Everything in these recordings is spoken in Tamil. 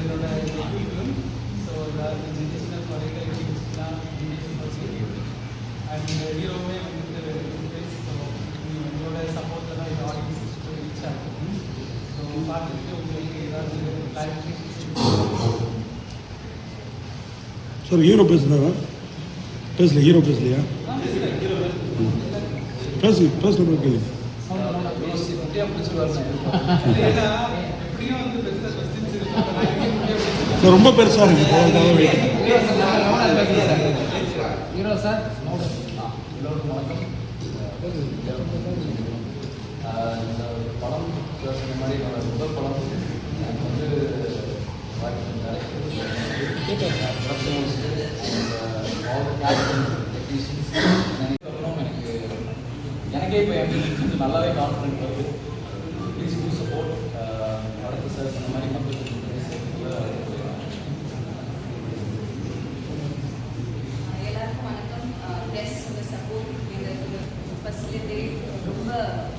இதோட டெபியூ ஃபிலிம் ஸோ அதாவது ஜென்ரேஷனல் குறைகள் எல்லாம் வச்சு அண்ட் ஹீரோவே வந்துட்டு ஸோ உங்களோட சப்போர்ட்டில் தான் இது ஆடியன்ஸ் ரீச் ஆகும் ஸோ பார்த்துட்டு உங்களுக்கு ஏதாவது கிளாரிஃபிகேஷன் சார் ஹீரோ பேசுனாரா பேசல ஹீரோ பேசலையா பேசு பேசுன கேள்வி ஏன்னா எப்படியும் வந்து பெருசாக கொஸ்டின்ஸ் ஸோ ரொம்ப பெருசாக இருக்குது அதுக்காக ஹீரோ சார் இந்த படம் மாதிரி முதல் படம் எனக்கு வந்து வாய்ப்பு எனக்கு எனக்கே இப்போ என் கொஞ்சம் நல்லாவே கான்ஃபிடென்ட் வருது ப்ளீஸ் டூ சப்போர்ட் வடக்கு சார் இந்த மாதிரி மக்களுக்கு எல்லாருக்கும் வணக்கம் ப்ளஸ் உங்கள் சப்போர்ட் எங்களுக்கு ஃபெசிலிட்டேட் ரொம்ப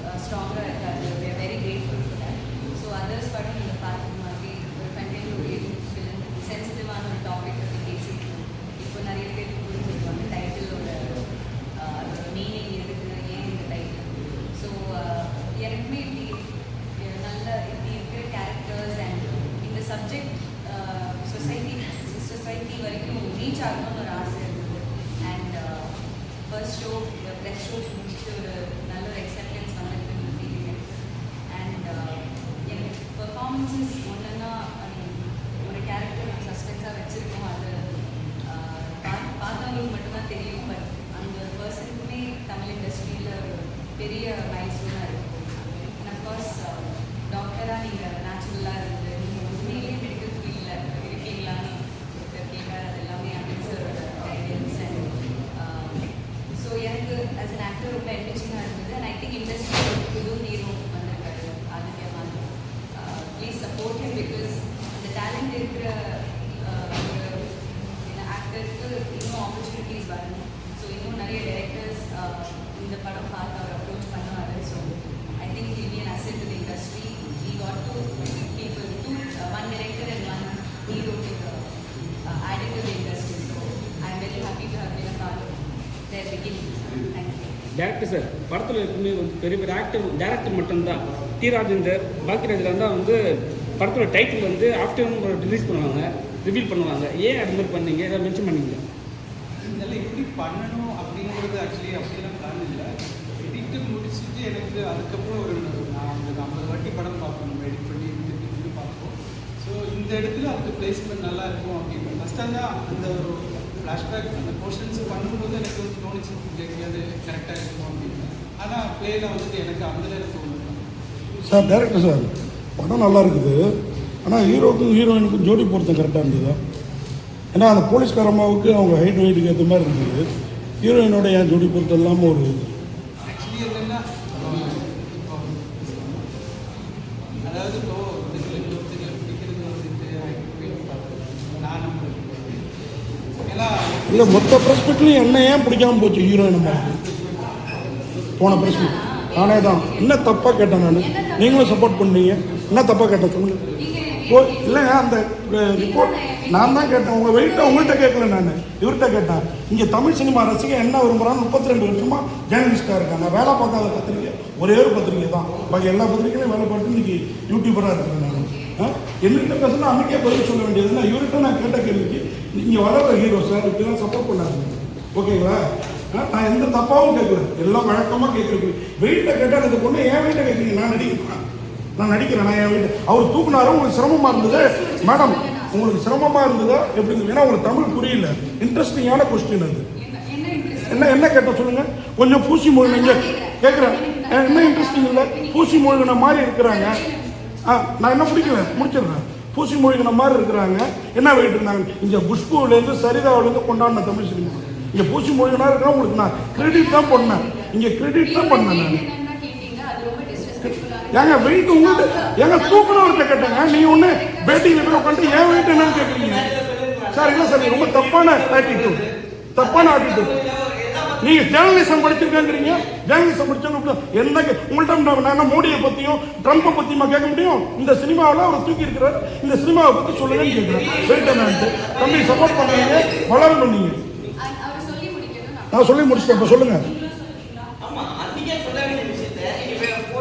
uh, ஸ்ட்ராங்காக இருக்காது we are very grateful for that so others படம் நீங்கள் பார்க்குற மாதிரி ஒரு கண்டென்ட் ஓரியன்ட் ஃபிலிம் சென்சிட்டிவான ஒரு டாபிக் பற்றி பேசியிருக்கோம் இப்போ நிறைய பேர் புரிஞ்சுருப்பாங்க டைட்டிலோட அதோட மீனிங் எதுக்கு ஏன் இந்த டைட்டில் ஸோ எனக்குமே இப்படி அஹ், நல்ல இப்படி இருக்கிற கேரக்டர்ஸ் அண்ட் இந்த சப்ஜெக்ட் சொசைட்டி சொசைட்டி வரைக்கும் ரீச் ஆகணும்னு ஒரு ஆசை இருந்தது and first show plus show முடிச்சுட்டு ஒரு நல்ல ஒரு அக்செப்டன்ஸ் வந்திருக்குன்னு ஃபீலிங் அண்ட் எனக்கு பெர்ஃபார்மன்ஸஸ் ஒன்றுன்னா ஒரு கேரக்டர் நான் சஸ்பென்ஸாக வச்சுருக்கோம் அது uh, பா- பார்த்தவங்களுக்கு மட்டும்தான் தெரியும் பட் அந்த பர்சனுக்குமே தமிழ் இண்டஸ்ட்ரியில் ஒரு பெரிய மைல்ஸ்டோனாக இருக்கும் அண்ட் அஃப்கோர்ஸ் டாக்டராக நீங்கள் நேச்சுரலாக இருந்து நீங்கள் உண்மையிலேயே மெடிக்கல் ஃபீல்டில் இருக்கீங்களான்னு ஒருத்தர் கேட்கார் அது எல்லாமே அமித்சரோட கைடன்ஸ் அண்ட் ஸோ எனக்கு ஆஸ் அன் ஆக்டர் ரொம்ப என்ரிச்சிங்காக இருந்தது அண்ட் ஐ திங்க் இண்டஸ்ட்ரி புது ஹீரோ வந்திருக்காரு ஆதித்யா மாதிரி ப்ளீஸ் சப்போர்ட் ஹிம் பிகாஸ் அந்த டேலண்ட் இருக்கிற uh, ஒரு ஆக்டருக்கு இன்னும் ஆப்பர்ச்சுனிட்டிஸ் வரணும் ஸோ இன்னும் நிறைய டைரக்டர்ஸ் uh, இந்த படம் பார்த்து அவர் அப்ரோச் பண்ணுவார். So I think will be asset to industry we got two people too one director and one hero adding to the industry uh, So I'm very happy to have been a part of director sir படத்தில் இருக்குமே வந்து பெரிய பெரிய ஆக்டர் டேரக்டர் மட்டும்தான். டி ராஜேந்தர் பாக்கியராஜ் தான் வந்து படத்தோட டைட்டில் வந்து ஆஃப்டர்நூன் ரிலீஸ் பண்ணுவாங்க ரிவீல் பண்ணுவாங்க. ஏன் அது மாதிரி பண்ணீங்க? ஏதாவது மென்ஷன் பண்ணீங்க இதெல்லாம் எப்படி பண்ணணும் அப்படிங்கிறது ஆக்சுவலி அப்படிலாம் பிளான் இல்லை. எடிட்டு முடிச்சுட்டு எனக்கு அதுக்கப்புறம் ஒரு நான் ஒரு ஐம்பது வாட்டி படம் பார்ப்போம் நம்ம எடிட் பண்ணி திருப்பி பார்ப்போம். ஸோ இந்த இடத்துல அதுக்கு பிளேஸ்மெண்ட் நல்லா இருக்கும் அப்படின்னு ஃபஸ்ட்டாக தான் அந்த ஒரு ஃப்ளாஷ்பேக் அந்த போர்ஷன்ஸ் பண்ணும்போது எனக்கு வந்து தோணுச்சு எங்கேயாவது கரெக்டாக இருக்கும் அப்படின்னு ஆனால் பிளேயில் வந்துட்டு எனக்கு அந்த நேரம் தோணுது சார் டேரக்டர் சார் படம் நல்லா இருக்குது ஆனால் ஹீரோக்கும் ஹீரோயினுக்கும் ஜோடி பொருத்தம் கரெக்டாக இருந்தது? ஏன்னா அந்த போலீஸ்கார அம்மாவுக்கு அவங்க ஹைட் வெயிட்டுக்கு ஏற்ற மாதிரி இருந்தது. ஹீரோயினோட ஏன் ஜோடி பொருத்தம் இல்லாமல் ஒரு இல்லை மொத்த ப்ரெஸ்பெக்ட்லையும் என்ன ஏன் பிடிக்காமல் போச்சு ஹீரோயின் போன ப்ரெஸ்பெக்ட் நானே தான். என்ன தப்பாக கேட்டேன் நான்? நீங்களும் சப்போர்ட் பண்ணீங்க. என்ன தப்பாக கேட்டேன் சொல்லுங்கள் ஓ இல்லைங்க அந்த ரிப்போர்ட் நான் தான் கேட்டேன். உங்கள் வெயிட்டை உங்கள்கிட்ட கேட்கல நான். இவர்கிட்ட கேட்டேன். இங்கே தமிழ் சினிமா ரசிகன் என்ன விரும்புகிறான்னு முப்பத்தி ரெண்டு வருஷமாக ஜேர்னலிஸ்ட்டாக இருக்காங்க. வேலை பார்க்காத பத்திரிக்கை ஒரே ஒரு பத்திரிக்கை தான். பாக்கி எல்லா பத்திரிக்கையிலும் வேலை பார்த்து இன்னைக்கு யூடியூபராக இருக்கிறேன் நான். ஆ? என்கிட்ட பேசுனா அன்றைக்கே பதில் சொல்ல வேண்டியது இவர்கிட்ட நான் கேட்ட கேள்விக்கு நீங்கள் வர ஹீரோ சார் இப்படிலாம் சப்போர்ட் பண்ணாங்க ஓகேங்களா நான் எந்த தப்பாவும் கேட்கல. எல்லாம் வழக்கமாக கேட்குறது வெயிட்டை கேட்டால் அந்த பொண்ணு ஏன் வீட்டை கேட்குறீங்க. நான் நடிக்கிறேன். நான் நடிக்கிறேன். நான் என் வீட்டு. அவர் தூக்குனாரும் உங்களுக்கு சிரமமாக இருந்தது? மேடம் உங்களுக்கு சிரமமாக இருந்ததா? எப்படி இருந்தது? ஏன்னா உங்களுக்கு தமிழ் புரியல. இன்ட்ரெஸ்டிங்கான கொஸ்டின் அது. என்ன என்ன என்ன என்ன கேட்ட சொல்லுங்க. கொஞ்சம் பூசி மொழிங்க கேட்குறேன். என்ன இன்ட்ரெஸ்டிங் இல்லை? பூசி மொழிகின மாதிரி இருக்கிறாங்க. ஆ நான் என்ன பிடிக்கல முடிச்சிடுறேன். பூசி மொழிகின மாதிரி இருக்கிறாங்க. என்ன வெயிட் இருந்தாங்க? இங்கே குஷ்புவிலேருந்து சரிதாவிலேருந்து கொண்டாடின தமிழ் சினிமா. இங்கே பூசி மொழிகினா இருக்கா உங்களுக்கு நான் கிரெடிட் தான் பண்ணேன். இங்கே கிரெடிட் தான் பண்ணேன் நான். ஏங்க வெயிட் உங்கள்கிட்ட ஏங்க தூக்குனவர்கிட்ட கேட்டேங்க. நீ ஒன்று பேட்டிங்கில் போய் உட்காந்து ஏன் வெயிட் என்னன்னு கேட்குறீங்க சார் இல்லை சார் ரொம்ப தப்பான ஆட்டிடியூட் தப்பான ஆட்டிடியூட் நீங்க ஜேர்னலிசம் படிச்சிருக்கீங்க ஜேர்னலிசம் படிச்சவங்க என்ன கே- உங்கள்ட்ட நான் என்ன மோடியை பத்தியும் ட்ரம்ப்பை பத்தியுமா கேட்க முடியும்? இந்த சினிமாவில் அவர் தூக்கி இருக்கிறார். இந்த சினிமாவை பத்தி சொல்லுங்கன்னு கேட்கிறேன் தம்பி சப்போர்ட் பண்ணுறீங்க வளரணும் பண்ணீங்க. நான் சொல்லி முடிச்சுட்டேன் இப்போ சொல்லுங்க.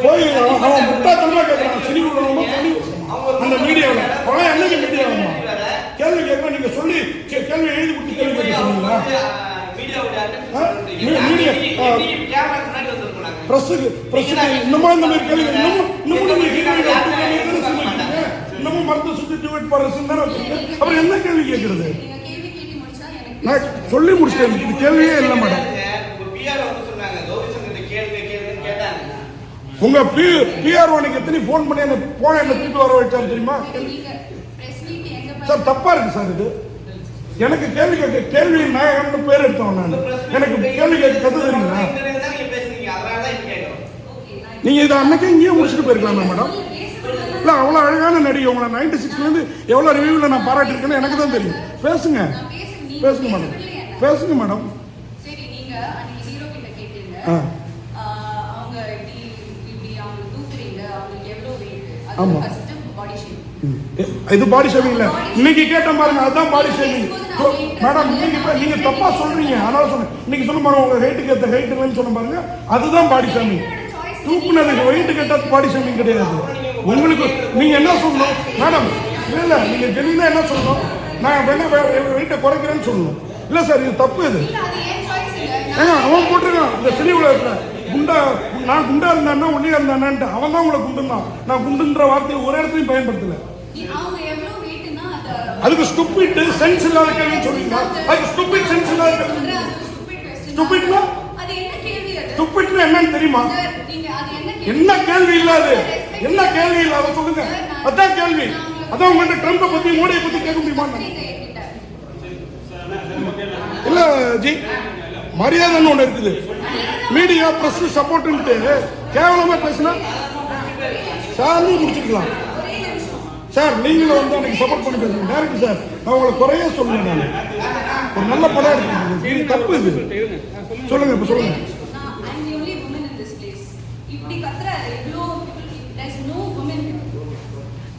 போய் அவன் கேட்கறான் சொல்லி அந்த மீடியாவில் அவன் என்னங்க மீடியாவில் கேள்வி கேட்க நீங்க சொல்லி கேள்வி எழுதி கொடுத்து கேள்வி கேட்க சொன்னீங்களா மீடியா, பிரஸுக்கு பிரஸுக்கு இன்னமும் இந்த மாதிரி கேள்வி இன்னமும் இன்னமும் நீங்க ஹீரோயின் இன்னமும் மருத்துவ சுத்தி டியூட் சிந்தனை அப்புறம் என்ன கேள்வி கேட்கறது? நான் சொல்லி முடிச்சிட்டேன். இது கேள்வியே இல்லை மேடம். உங்க பி பிஆர்ஓனுக்கு எத்தனை ஃபோன் பண்ணி அந்த போன என்ன திருப்பி வர வச்சாரு தெரியுமா? சார் தப்பா இருக்கு சார் இது. எனக்கு கேள்வி கேட்க கேள்வி நாயகம்னு பேர் எடுத்தவன் நான். எனக்கு கேள்வி கேட்க கத்து தெரியுங்களா நீங்க இதை அன்னைக்கு இங்கேயே முடிச்சுட்டு போயிருக்கலாமா மேடம். இல்லை இல்ல அவ்வளவு அழகான நடிகை. உங்களை நைன்டி சிக்ஸ்ல இருந்து எவ்வளவு நான் பாராட்டிருக்கேன்னு எனக்கு தான் தெரியும். பேசுங்க. பேசுங்க மேடம்? பேசுங்க மேடம் சரி நீங்க அன்னைக்கு ஹீரோ கிட்ட கேட்டீங்க. அவங்க இப்படி இப்படி அவங்க தூக்குறீங்க அவங்களுக்கு எவ்வளவு வெயிட். அது ஃபர்ஸ்ட் பாடி ஷேப் இது பாடி ஷேவிங் இல்ல. இன்னைக்கு கேட்ட பாருங்க அதுதான் பாடி ஷேவிங் மேடம் நீங்க நீங்க தப்பா சொல்றீங்க. அதனால சொன்னேன். இன்னைக்கு சொன்ன பாருங்க உங்க ஹைட்டுக்கு ஏத்த ஹைட் இல்லைன்னு சொன்ன பாருங்க அதுதான் பாடி ஷேவிங் தூக்குனதுக்கு வெயிட் கேட்டது பாடி ஷேவிங் கிடையாது. உங்களுக்கு நீங்க என்ன சொல்லணும்? மேடம் இல்ல இல்ல நீங்க ஜெனினா என்ன சொல்லணும்? நான் வேணா வெயிட்டை குறைக்கிறேன்னு சொல்லணும். இல்ல சார் இது தப்பு இது. இல்ல அது ஏன் சாய்ஸ் இல்ல? ஏங்க நான் அவன் போட்டிருக்கான். இந்த சினி உலகத்துல. குண்டா நான் குண்டா இருந்தானா ஒல்லியா இருந்தானான்ட்டு அவன் தான் உங்களை குண்டுனான் நான் குண்டுன்ற வார்த்தையை ஒரு இடத்துலையும் பயன்படுத்தல. அதுக்கு ஸ்டூபிட் சென்ஸ் இல்லாத கேள்வி சொல்றீங்களா? அதுக்கு ஸ்டூபிட் சென்ஸ் இல்லாத கேள்வி. அது ஸ்டூபிட்னு என்னன்னு தெரியுமா? என்ன கேள்வி? இல்லாது? என்ன கேள்வி இல்லாத சொல்லுங்க. அதான் கேள்வி. அதான் உங்கள்ட்ட ட்ரம்ப பத்தி மோடியை பத்தி கேட்க முடியுமா? இல்ல ஜி மரியாதைன்னு ஒண்ணு இருக்குது. மீடியா பிரஸ் சப்போர்ட்ன்ட்டு கேவலமா பேசினா? சார்னு முடிச்சுக்கலாம் சார் நீங்களும் வந்து எனக்கு சப்போர்ட் பண்ணி பேசுங்க டேரக்ட் சார் நான் உங்களை குறைய சொல்லுங்க நான். ஒரு நல்ல படம் எடுத்துருக்கீங்க தப்பு இது. சொல்லுங்க சொல்லுங்க இப்ப சொல்லுங்க.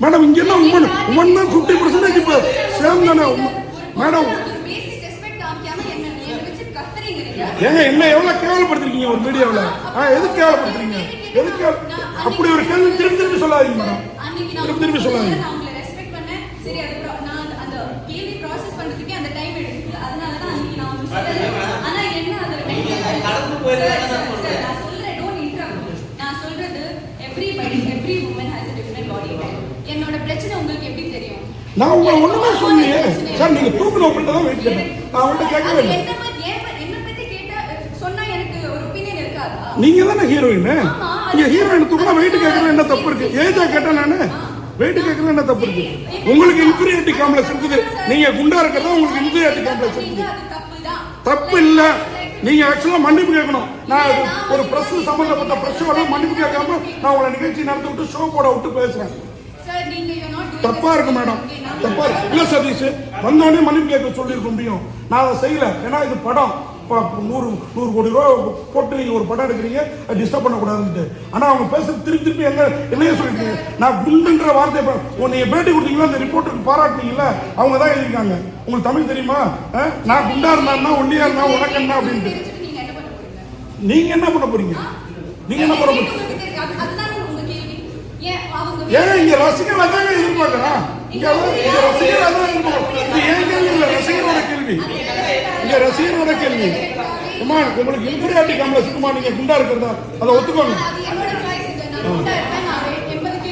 மேடம் இங்க என்ன உமன் உமன் தான் ஃபிஃப்டி பர்சன்டேஜ் இப்போ. சேம் தானே. மேடம். ஏங்க என்ன எவ்வளவு கேவலப்படுத்திருக்கீங்க ஒரு மீடியாவில் ஆ எதுக்கு கேவலப்படுத்துறீங்க? எதுக்கு அப்படி ஒரு கேள்வி திருப்பி திருப்பி சொல்லாதீங்க மேடம். அன்னைக்கு நான் திருப்பி திருப்பி சொல்லாதீங்க. அதனால தான் அன்னைக்கு நான் ஆனா என்ன அதுல கடந்து போயிருந்தா Sir, தான் sir, சொல்றேன். sir, நான் சொல்றேன் டோன்ட் இன்டரப்ட் நான் சொல்றது everybody every woman has a different body type என்னோட பிரச்சனை உங்களுக்கு எப்படி தெரியும் நான் உங்களை ஒண்ணுமே சொல்லலையே சார் நீங்க தூக்குன உங்கள்கிட்ட தான் வெயிட் கேட்டேன் நான் உங்கள்கிட்ட கேட்கவே இல்லை நீங்க தானே ஹீரோயின். நீங்க ஹீரோயின் தூக்குனா வெயிட் கேட்கறது என்ன தப்பு இருக்கு? ஏஜா கேட்டேன் நானு? வெயிட் கேட்கறது என்ன தப்பு இருக்கு? உங்களுக்கு இன்ஃபீரியாரிட்டி காம்ப்ளெக்ஸ் இருக்குது. நீங்க குண்டா இருக்கிறதா உங்களுக்கு இன்ஃபீரியாரிட்டி காம்ப்ளெக்ஸ் இருக்குது. தப்பு? இல்ல நீங்க ஆக்சுவலா மன்னிப்பு கேட்கணும். நான் ஒரு பிரஸ் சம்பந்தப்பட்ட வர மன்னிப்பு கேட்காம நான் உங்களை நிகழ்ச்சி நடத்தி விட்டு ஷோ போட விட்டு பேசுறேன். தப்பா இருக்கு மேடம் தப்பா இருக்கு. இல்ல சதீஷ் வந்தோடனே மன்னிப்பு கேட்க சொல்லியிருக்க முடியும். நான் அதை செய்யல. ஏன்னா இது படம். இப்போ நூறு நூறு கோடி ரூபா போட்டு நீங்க ஒரு படம் எடுக்கிறீங்க. அது டிஸ்டர்ப் பண்ணக்கூடாதுன்ட்டு. ஆனா அவங்க பேச திருப்பி திருப்பி எங்க என்னையே சொல்லிட்டு. நான் குண்டுன்ற வார்த்தை ப- நீங்க பேட்டி கொடுத்தீங்களா? அந்த ரிப்போர்ட்டருக்கு பாராட்டினீங்களா? அவங்க தான் எழுதிருக்காங்க உங்களுக்கு தமிழ் தெரியுமா? ஆ? நான் குண்டா இருந்தா ஒல்லியா இருந்தா? உனக்கு என்ன? அப்படின்ட்டு. நீங்க என்ன பண்ண போறீங்க? நீங்க என்ன பண்ண போறீங்க நீங்க என்ன பண்ண போறீங்க உங்களுக்கு தெரியும். அது- அதுதானே உங்க கேள்வி ஏன் அவங்க ஏன் இங்க ரசிகர் அதான் எதிர்பார்க்கறான் இங்க அதான் இங்க ரசிகர் அதான் எதிர்பார்க்கறான் இது ஏன் கேள்வி இல்ல ரசிகரோட கேள்வி. இங்க ரசிகரோட கேள்வி. அம்மா உங்களுக்கு இன்ஃபீரியாரிட்டி காம்ப்ளெக்ஸ் இருக்குமா நீங்க குண்டா இருக்கிறதா? அதை ஒத்துக்கோங்க.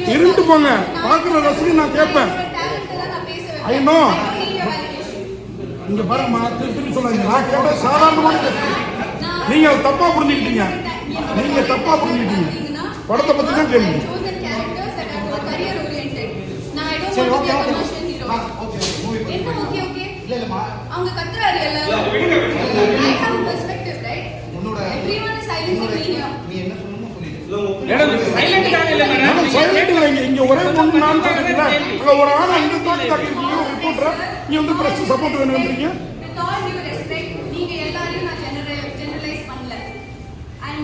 அது இருந்துட்டு போங்க. நான் பார்க்குற ரசிகர் நான் கேட்பேன். என்னோட talent எல்லாம் நான் பேச வைப்பேன். இங்க பாருங்கம்மா திருப்பி திருப்பி நான் கேட்ட சாதாரணமான கேள்வி. நான் நீங்க அதை தப்பா புரிஞ்சுக்கிட்டீங்க. நீங்க தப்பா புரிஞ்சுக்கிட்டீங்க. படத்தை பத்தி தான் கேள்வி. சரி, என்ன? இல்ல. அவங்க கத்துறாரு? உன்னோட-. நீ என்ன சொல்லணுமோ சொல்லிடு. மேடம் இல்லை மேடம். மேடம் சைலண்ட் இங்க இங்க ஒரே பொண்ணு நான் தாக்குறீங்களா அங்க ஒரு ஆணை இங்க தாக்கி ரிப்போர்ட்டர் நீ வந்து பிரஸ் சப்போர்ட் நீங்க எல்லாரையும் நான்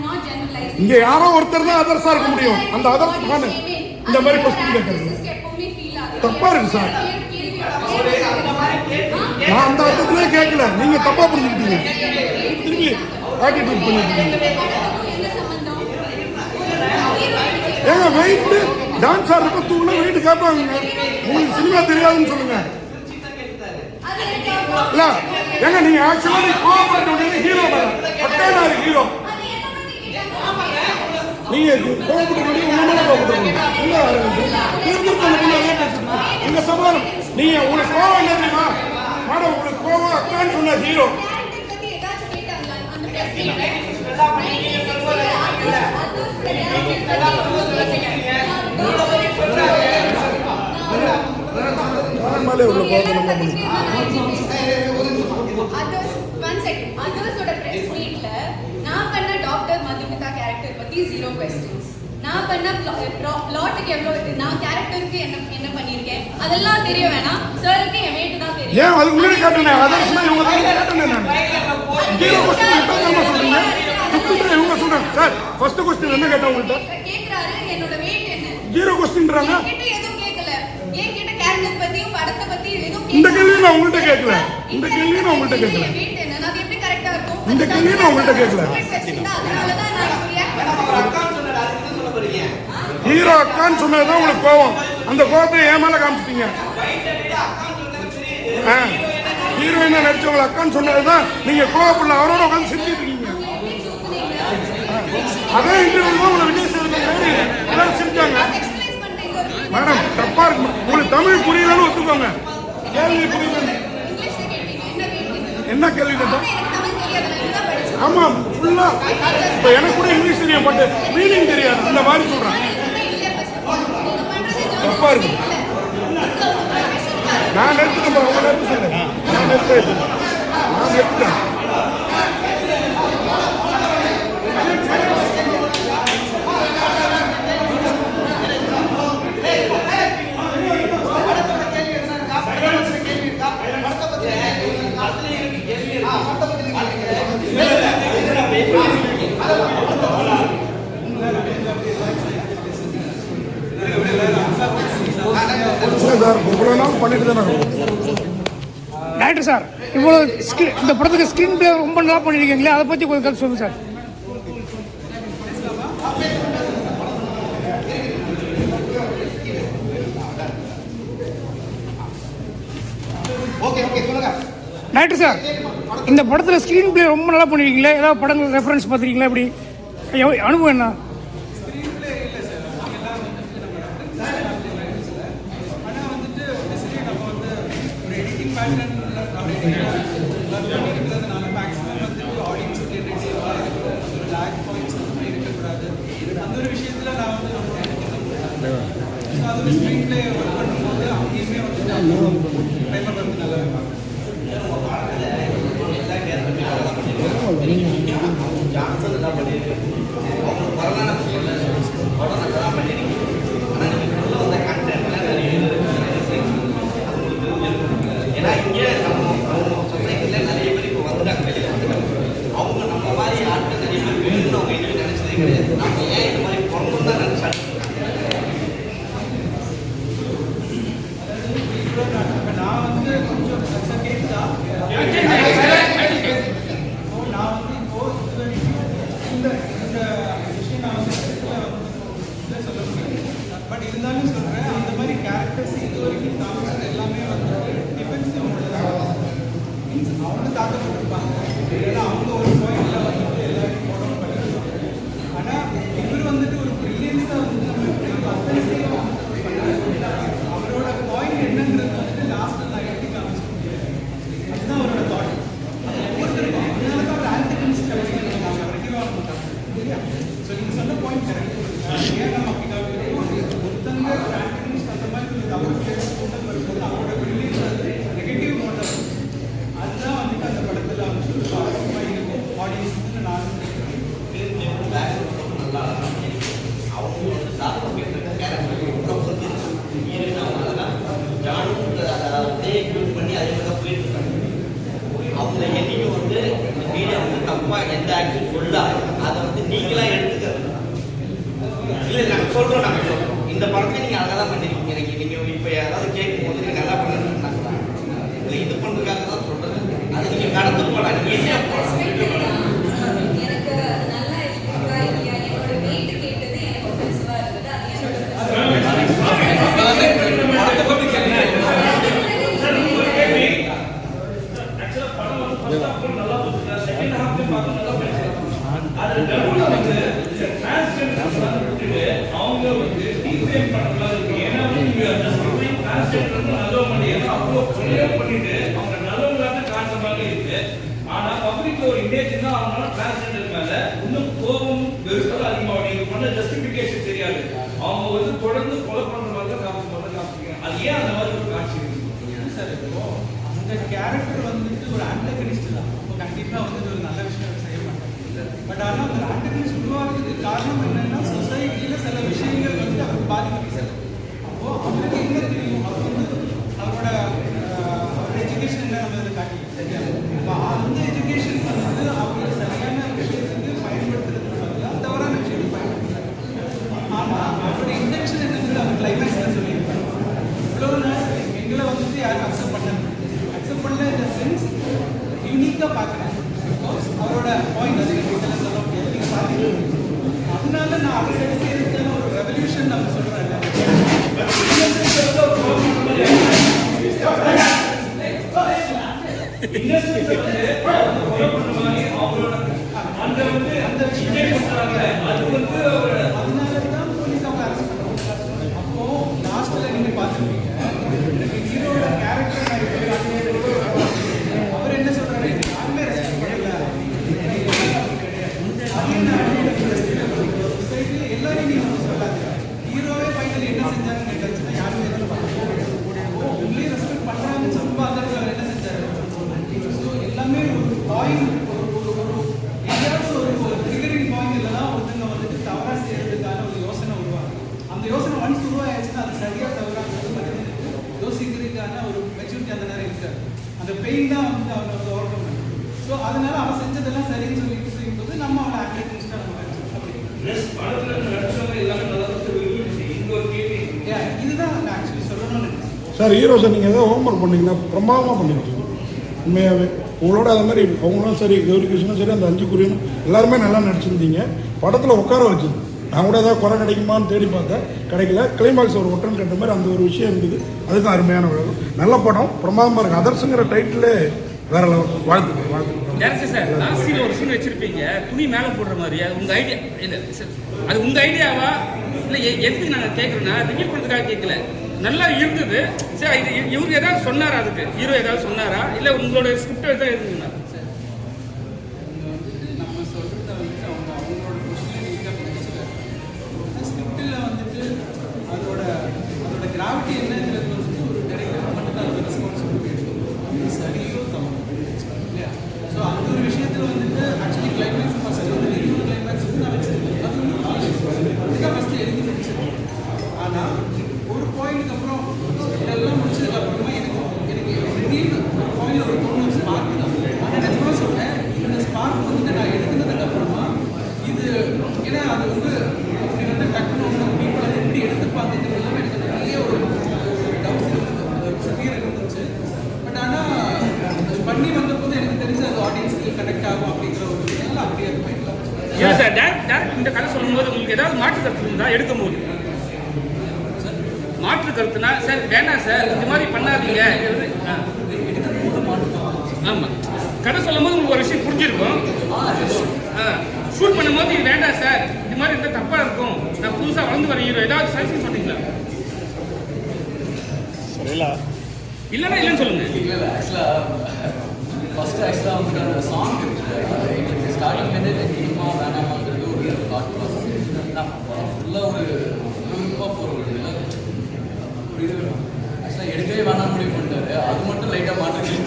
not generalizing. இங்க யாரோ ஒருத்தர் தான் அதர்ஸா இருக்க முடியும். அந்த அதர்ஸ் இந்த மாதிரி கொஸ்டின் கேட்கறது. தப்பா இருக்கு சார். நான் அந்த அர்த்தத்திலே கேட்கல. நீங்க தப்பா புரிஞ்சுக்கிட்டீங்க. திரும்பி ஆட்டிடியூட் பண்ணிட்டீங்க ஏங்க வெயிட் டான்ஸ் ஆடுறப்ப தூங்கினா வெயிட் கேட்பாங்க உங்களுக்கு சினிமா தெரியாதுன்னு சொல்லுங்க. இல்ல ஏங்க நீங்க ஆக்சுவலா நீ கோவப்பட்ட உடனே ஹீரோ பட்டேனாரு ஹீரோ அது என்ன பத்தி கேட்டாங்க நீங்க உடனே உங்க மேல பேசுது இந்த சமாளம் நீங்க உங்களுக்கு கோவம் என்ன தெரியுமா? மேடம் உங்களுக்கு கோவம் அக்கான்னு சொன்ன ஹீரோ. கேரக்டர் பத்தி ஏதாச்சும் கேட்டாங்களா அந்த பிரச்சனை மேலே உள்ள கோவத்தை நம்ம பண்ணி பண்ண டாக்டர் மதுமிதா கேரக்டர் பத்தி ஜீரோ கொஸ்டின்ஸ் நான் பண்ண பிளாட்டுக்கு எவ்வளவு நான் கேரக்டருக்கு என்ன என்ன பண்ணியிருக்கேன் அதெல்லாம் தெரிய வேணாம். சாருக்கு என் weight தான் தெரியும். ஏன் அதுக்கு முன்னாடி கேட்டேனே? அதர்ஸ்னா இவங்க தான் கேட்டேனே நான்? கொஸ்டின் இப்போ தான் சொல்றீங்க? இப்போ இவங்க சொல்றாங்க. சார் ஃபர்ஸ்ட் கொஸ்டின் என்ன கேட்டேன் உங்கள்கிட்ட கேக்குறாரு. என்னோட weight என்ன? ஜீரோ கொஸ்டின்றாங்க என்கிட்ட எதுவும் கேட்கல என்கிட்ட கேரக்டர் பத்தியும் படத்தை பத்தி எதுவும் இந்த. கேள்வியை நான் உங்கள்கிட்ட கேட்கல. இந்த கேள்வியை நான் உங்கள்கிட்ட கேட்கல. weight என்ன அது எப்படி கரெக்டா இருக்கும் இந்த கேள்வி நான் உங்கள்கிட்ட கேட்கல. ஹீரோ அக்கான்னு சொன்னதுதான் உங்களுக்கு கோவம் அந்த கோபத்தை ஏன் மேல காமிச்சிட்டீங்க. ஹீரோயினா நடிச்சவங்க அக்கான்னு சொன்னதுதான் நீங்க கோவப்படல அவரோட உட்காந்து செஞ்சுட்டு இருக்கீங்க. அதே இன்டர்வியூ தான் உங்களை விஜய் சேதுபதி எல்லாரும் செஞ்சாங்க மேடம் தப்பா இருக்கு. உங்களுக்கு தமிழ் புரியலன்னு ஒத்துக்கோங்க. கேள்வி புரியல என்ன கேள்வி கேட்டோம் எனக்கு தமிழ் தெரியாது நான் இதுதான் படிச்சேன் ஆமா ஃபுல்லா இப்ப எனக்கு கூட இங்கிலீஷ் தெரியும் பட் மீனிங் தெரியாது. இந்த மாதிரி சொல்றேன் தப்பா இருக்கு. நான் நிறுத்திட்டேன் உங்க நிறுத்த சொல்லுங்க நான் நிறுத்த நான் நிறுத்திட்டேன் இல்லை சார் இவ்வளோ நாள் பண்ணிட்டு தானே டேரக்டர் சார் இவ்வளோ இந்த படத்துக்கு ஸ்க்ரீன் பிளே ரொம்ப நல்லா பண்ணியிருக்கீங்களே அதை பற்றி கொஞ்சம் கருத்து சொல்லுங்கள் சார் ஓகே ஓகே சொல்லுங்க. டேரக்டர் சார் இந்த படத்தில் ஸ்க்ரீன் பிளே ரொம்ப நல்லா பண்ணியிருக்கீங்களே ஏதாவது படங்கள் ரெஃபரன்ஸ் பார்த்துருக்கீங்களா எப்படி? அனுபவம் என்ன? ஸோ நீங்கள் சொன்ன பாயிண்ட் கரெக்ட் ஏன் நம்ம அப்படி காமிக்கிறோம் ஒருத்தங்க ஒரு ஆன்டிகன்ஸ்ட் அந்த மாதிரி ஒரு தவறு செய்ய கொண்டு வரும்போது அவரோட ப்ரில்லியன்ஸ் அது நெகட்டிவ் மோட்டர் அதுதான் வந்துட்டு அந்த படத்தில் வந்து சுவாரஸ்யமாக இருக்கும் ஆடியன்ஸ்க்கு நான் அவங்க வந்து சாப்பிட கேட்ட கேரக்டர் ரொம்ப புரிஞ்சிருக்கு ஹீரோயின் அவங்க தான் ஜானும் அதை அப்படியே யூஸ் பண்ணி அதே மாதிரி தான் போயிட்டு இருக்காங்க அவங்க என்னைக்கும் வந்து மீடியா வந்து தப்பாக எந்த ஆக்டிங் ஃபுல்லாக அதை வந்து நீங்களா எடுத்துக்கிறது இல்ல இல்ல நாங்க சொல்றோம் நாங்க சொல்றோம் இந்த படத்தை நீங்க அழகா தான் பண்ணிருக்கீங்க எனக்கு நீங்க இப்ப யாராவது கேட்கும் போது நீங்க நல்லா பண்ணுன்னு சொன்னாங்களா இல்ல இது பண்றதுக்காக தான் சொல்றது அது நீங்க கடந்து போலாம் நீங்க ஈஸியா போலாம் எனக்கு அது நல்லா இருக்கா இல்லையா என்னோட weight கேட்டது எனக்கு offensive ஆ இருந்தது. அது என்னோட அவங்க வந்து டிசைன் பண்ணக்கூடாது ஏன்னா நீங்க அந்த சமயம் டிரான்ஸ்லேட் வந்து நல்ல பண்ணி ஏன்னா அவ்வளோ கொலையாக பண்ணிட்டு அவங்க நல்லவங்களாக காட்டுற மாதிரி இருக்கு ஆனா பப்ளிக் ஒரு இமேஜ் தான் அவங்களால டிரான்ஸ்லேட்டர் மேல இன்னும் கோபம் வெறுப்பல் அதிகமாக நீங்க பண்ண ஜஸ்டிபிகேஷன் தெரியாது அவங்க வந்து தொடர்ந்து கொலை பண்ற மாதிரி தான் காமிச்சு மாதிரி காமிச்சிருக்காங்க அது ஏன் அந்த மாதிரி ஒரு காட்சி இருக்கு சார் இப்போ அந்த கேரக்டர் வந்துட்டு ஒரு ஆண்டகனிஸ்ட் தான் அப்போ கண்டிப்பாக வந்துட்டு ஒரு நல்ல விஷயம் செய்ய மாட்டாங்க பட் ஆனால் அந்த ஆண்டகனிஸ்ட் உருவாகிறதுக்கு காரணம் என்னன்னா சொசைட்டியில் சில விஷயங்கள் வந்து அவர் பாதிக்குது சார் அப்போ அவருக்கு என்ன தெரியும் அவர் வந்து அவரோட ஆஹ், அவரோட எஜுகேஷன் என்ன நம்ம இதை காட்டி சரியா அப்போ அந்த எஜுகேஷன் வந்து அவர் சரியான விஷயத்துக்கு பயன்படுத்துறதுக்கு பதிலாக தவறான விஷயத்துக்கு பயன்படுத்துறாங்க ஆனால் அவரோட இன்டென்ஷன் என்னன்னு அவர் கிளைமேக்ஸில் சொல்லியிருப்பாங்க இவ்வளோ நாள் எங்களை வந்துட்டு யாரும் அக்செப்ட் பண்ணல அக்செப்ட் பண்ணல இந்த சென்ஸ் யூனிக்காக பார்க்குறேன் பிகாஸ் அவரோட பாயிண்ட் அது இதெல்லாம் சொல்ல முடியாது நீங்கள் பார்த்தீங்க அதனால நான் அதை சரி செய்யறதுக்கான ஒரு ரெவல்யூஷன் நம்ம சொல்கிறேன் இன்னசென்ஸ் வந்து அவங்க கொலை பண்ற மாதிரி அவங்களோட அந்த வந்து அந்த விஷயம் பண்றாங்க அது வந்து ஒரு அதனால தான் போலீஸ் அவங்க அரெஸ்ட் பண்ணுறாங்க அப்போ லாஸ்ட்டில் நீங்கள் பார்த்துருப்பீங்க எனக்கு ஹீரோட கேரக்டர் அவர் என்ன சொல்றாரு யாருமே ரெஸ்பெக்ட் பண்ணல அது என்ன சொசைட்டியில் எல்லாரையும் நீங்க வந்து சொல்லாது ஹீரோவே ஃபைனல் என்ன செஞ்சாருன்னு கேட்டாச்சுன்னா யாருமே எதில் பார்க்கல உங்களே ரெஸ்பெக்ட் பண்ணுறாங்கன்னு சொல்லும்போது அந்த இடத்துல அவர் என்ன செஞ்சாரு ஸோ எல்லாமே ஒரு பாயிண்ட் ஒரு ஒரு ஒரு எங்கேயாவது ஒரு ஒரு ட்ரிகரிங் பாயிண்ட்ல தான் ஒருத்தங்க வந்துட்டு தவறா செய்யறதுக்கான ஒரு யோசனை உருவாகும் அந்த யோசனை ஒன்ஸ் உருவாயிருச்சுன்னா அது சரியா தவறாங்கிறது மனிதனுக்கு யோசிக்கிறதுக்கான ஒரு மெச்சூரிட்டி அந்த நேரம் இருக்காது அந்த பெயின் தான் வந்து அவனை வந்து ஓவர் கம் ஸோ அதனால அவன் செஞ்சதெல்லாம் சரின்னு சொல்லிட்டு செய்யும்போது நம்ம அவனை ஆக்டிவிஸ்டாக நம்ம சார் ஹீரோ சார் நீங்கள் ஏதாவது ஹோம்ஒர்க் பண்ணீங்கன்னா பிரமாதமாக பண்ணிருக்கீங்க உண்மையாகவே உங்களோட அது மாதிரி அவங்களும் சரி கௌரி கிருஷ்ணனும் சரி அந்த அஞ்சு குறியும் எல்லாருமே நல்லா நடிச்சிருந்தீங்க. படத்தில் உட்கார வச்சது. நான் கூட ஏதாவது குறை கிடைக்குமான்னு தேடி பார்த்தேன். கிடைக்கல. கிளைமாக்ஸ் ஒரு ஒட்டன் கட்ட மாதிரி அந்த ஒரு விஷயம் இருந்தது. அதுக்கும் அருமையான நல்ல படம். பிரமாதமாக இருக்குது அதர்ஸுங்கிற டைட்டிலே வேற level. வாழ்த்து டேரக்டர் சார் லாஸ்ட் சீன் ஒரு சீன் வச்சிருப்பீங்க. துணி மேலே போடுற மாதிரி. அது உங்க ஐடியா இல்லை சார் அது உங்க ஐடியாவா இல்லை எ- எதுக்கு நாங்கள் கேட்குறோன்னா ரிவ்யூ பண்ணுறதுக்காக கேட்கல நல்லா இருந்தது. சார் இது இவரு ஏதாவது சொன்னாரா அதுக்கு? ஹீரோ ஏதாவது சொன்னாரா? இல்லை உங்களோட ஸ்கிரிப்ட் ஏதாவது இருந்தீங்களா கனெக்ட் ஆகும் அப்படிங்கிற ஒரு விஷயம் அப்படியே மைண்டில் இல்லை சார் டேரக்ட் டேரக்ட் இந்த கதை சொல்லும்போது உங்களுக்கு ஏதாவது மாற்று கருத்து இருந்தால் எடுக்கும் போது மாற்று கருத்துனா சார் வேணாம் சார் இந்த மாதிரி பண்ணாதீங்க. இது- ஆ. ஆமா. கதை சொல்லும்போது உங்களுக்கு ஒரு விஷயம் புரிஞ்சிருக்கும். ஷூட் பண்ணும்போது இது வேண்டாம் சார் இது மாதிரி இருந்தால் தப்பா இருக்கும். நான் புதுசா வளர்ந்து வர ஹீரோ ஏதாவது சஜஷன் சொன்னீங்களா? இல்லைன்னா இல்லைன்னு சொல்லுங்க. இல்லை இல்லை ஆக்சுவலாக ஃபஸ்ட்டு ஆக்சுவலாக வந்துட்டு அந்த சாங் எங்களுக்கு ஸ்டார்டிங்லேருந்து தெரியுமா வேணாமாங்கிறது ஒரு தாட் ப்ராசஸ் நான் ஃபுல்லாக ஒரு விருப்பமாக போகிற ஒரு இதில் ஒரு இது ஆக்சுவலாக எடுக்கவே வேணாம் முடிவு பண்ணிட்டாரு. அது மட்டும் லைட்டாக மாற்றி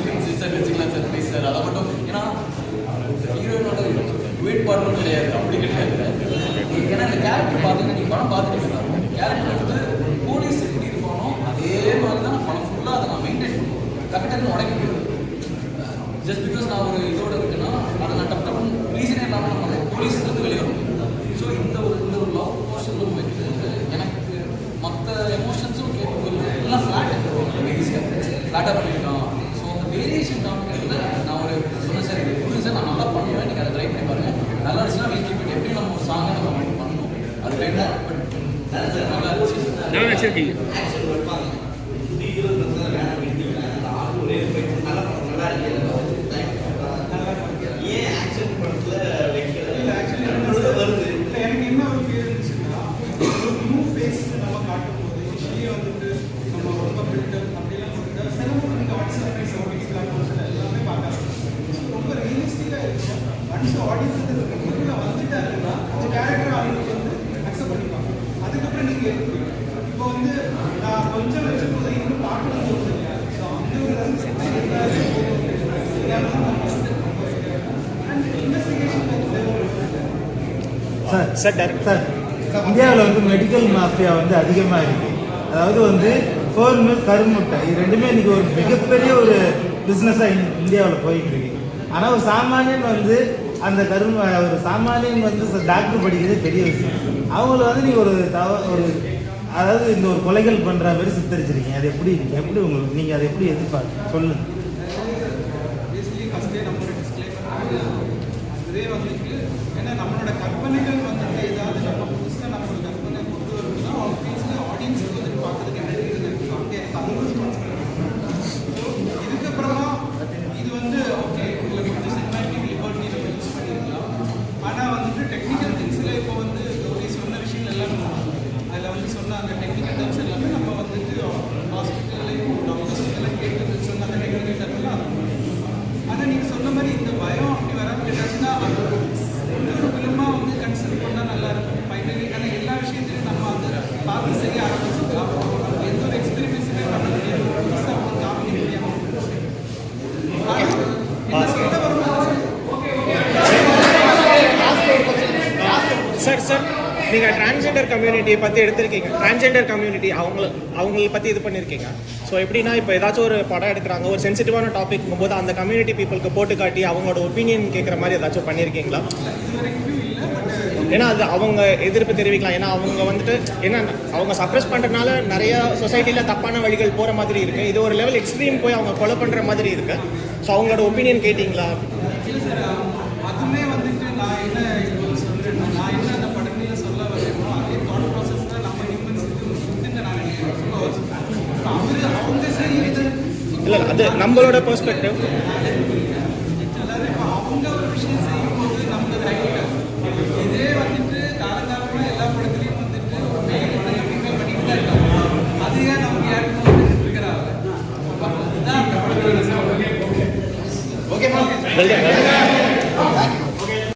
சார் வச்சுக்கலாம் சார் ப்ளீஸ் சார் அதை மட்டும் ஏன்னா ஹீரோனோட வெயிட் பண்ணணும் கிடையாது. அப்படி கிடையாது. ஏன்னா இந்த கேரக்டர் பார்த்தீங்கன்னா நீங்கள் படம் பார்த்துட்டு கேரக்டர் வந்து ஜஸ்ட் பிகாஸ் நான் ஒரு இதோட இருக்குன்னா அதை நான் டப் டப்பும் ரீசனே இல்லாமல் நம்ம போலீஸ்லேருந்து வெளியே வரும் ஸோ இந்த ஒரு இந்த ஒரு லவ் போர்ஷன் நம்ம எனக்கு மற்ற எமோஷன்ஸும் கேட்கும் எல்லாம் ஃப்ளாட் ஈஸியாக ஃப்ளாட்டாக பண்ணியிருக்கான். ஸோ அந்த வேரியேஷன் டாபிக்ல நான் ஒரு சொன்ன சார் எனக்கு புரிஞ்சு நான் நல்லா பண்ணுவேன் நீங்கள் அதை ட்ரை பண்ணி பாருங்கள் நல்லா இருந்துச்சுன்னா வீக் இப்போ எப்படி நம்ம ஒரு சாங் நம்ம பண்ணணும். அது வேண்டாம் பட் நல்லா இருந்துச்சு. சார் சார் சார் இந்தியாவில் வந்து மெடிக்கல் மாஃபியா வந்து அதிகமாக இருக்கு. அதாவது வந்து ஃபோர் மில் கருமுட்டை இது ரெண்டுமே இன்னைக்கு ஒரு மிகப்பெரிய ஒரு பிஸ்னஸாக இந்தியாவில் போயிட்டு இருக்கு. ஆனால் ஒரு சாமானியன் வந்து அந்த கரும ஒரு சாமானியன் வந்து டாக்டர் படிக்கிறதே பெரிய விஷயம். அவங்கள வந்து நீங்கள் ஒரு தவ ஒரு அதாவது இந்த ஒரு கொலைகள் பண்ணுற மாதிரி சித்தரிச்சிருக்கீங்க. அது எப்படி எப்படி உங்களுக்கு நீங்கள் அதை எப்படி எதிர்பார்க்க சொல்லுங்கள் பேசிக்கலி ஃபஸ்ட்டே நம்ம ஒரு டிஸ்க்ளைமர் அதுவே வந்துட்டு ஏன்னா நம்மளோட கற்பனைகள் வந்துட்டு ஏதாவது நம்ம புதுசாக நம்ம ஒரு கற்பனை கொண்டு வரணும்னா ஆப்வியஸ்லி ஆடியன்ஸுக்கு வந்துட்டு பார்க்கறதுக்கு என்ன இருக்குது அங்கே அது இதுக்கப்புறமா இது வந்து ஓகே உங்களுக்கு வந்து சினிமாட்டிக் லிபர்ட்டி நம்ம யூஸ் பண்ணியிருக்கலாம் ஆனால் வந்துட்டு டெக்னிக்கல் திங்ஸில் இப்போ வந்து கௌரி சொன்ன விஷயங்கள் எல்லாமே அதில் வந்து சொன்ன அந்த டெக்னிக்கல் டர்ம்ஸ் எல்லாமே நம்ம வந்துட்டு ஹாஸ்பிட்டல்லையும் டாக்டர்ஸ் இதெல்லாம் கேட்டு சொன்ன அந்த டெக்னிக்கல் டர்ம்லாம் ஆனால் நீங்கள் சொன்ன மாதிரி இந்த பயம் அப்படி வராமல் ஏதாச்சுன்னா அது ஒரு இன்னொரு ஃபிலிமாக வந்து கன்சிடர் பண்ணால் நல்லா இருக்கும் ஃபைனலி ஆனால் எல்லா விஷயத்தையும் நம்ம வந்து பார்த்து செய்ய ஆரம்பிச்சிருக்கலாம் நம்ம எந்த ஒரு எக்ஸ்பீரியன்ஸுமே பண்ண முடியாது புதுசாக வந்து காமிக்க முடியாமல் ஆனால் என்ன சொல்ல வரும்போது சார் சார் நீங்கள் டிரான்ஸ்ஜெண்டர் கம்யூனிட்டியை பற்றி எடுத்திருக்கீங்க. டிரான்ஸ்ஜெண்டர் கம்யூனிட்டி அவங்கள அவங்கள பற்றி இது பண்ணியிருக்கீங்க ஸோ எப்படின்னா இப்போ ஏதாச்சும் ஒரு படம் எடுக்கிறாங்க ஒரு சென்சிட்டிவான டாபிக்ங்கும் போது அந்த கம்யூனிட்டி பீப்புளுக்கு போட்டு காட்டி அவங்களோட ஒப்பீனியன் கேட்குற மாதிரி ஏதாச்சும் பண்ணியிருக்கீங்களா ஏன்னா அது அவங்க எதிர்ப்பு தெரிவிக்கலாம். ஏன்னா அவங்க வந்துட்டு என்ன அவங்க சப்ரஸ் பண்ணுறதுனால நிறைய சொசைட்டியில் தப்பான வழிகள் போகிற மாதிரி இருக்குது இது ஒரு லெவல் எக்ஸ்ட்ரீம் போய் அவங்க கொலை பண்ணுற மாதிரி இருக்குது ஸோ அவங்களோட ஒப்பீனியன் கேட்டிங்களா இல்லை சார் அதுவுமே வந்துட்டு நான் என்ன இப்போ சொல்கிறேன்னா நான் என்ன அந்த படத்தில் சொல்ல வரேனோ அதே தாட் ப்ராசஸ் தான் நம்ம ஹியூமன்ஸுக்கு இருக்குன்னு நான் நினைக்கிறேன் அவர் அவங்க சரி இது இல்லை அது நம்மளோட பெர்ஸ்பெக்டிவ் அதாவது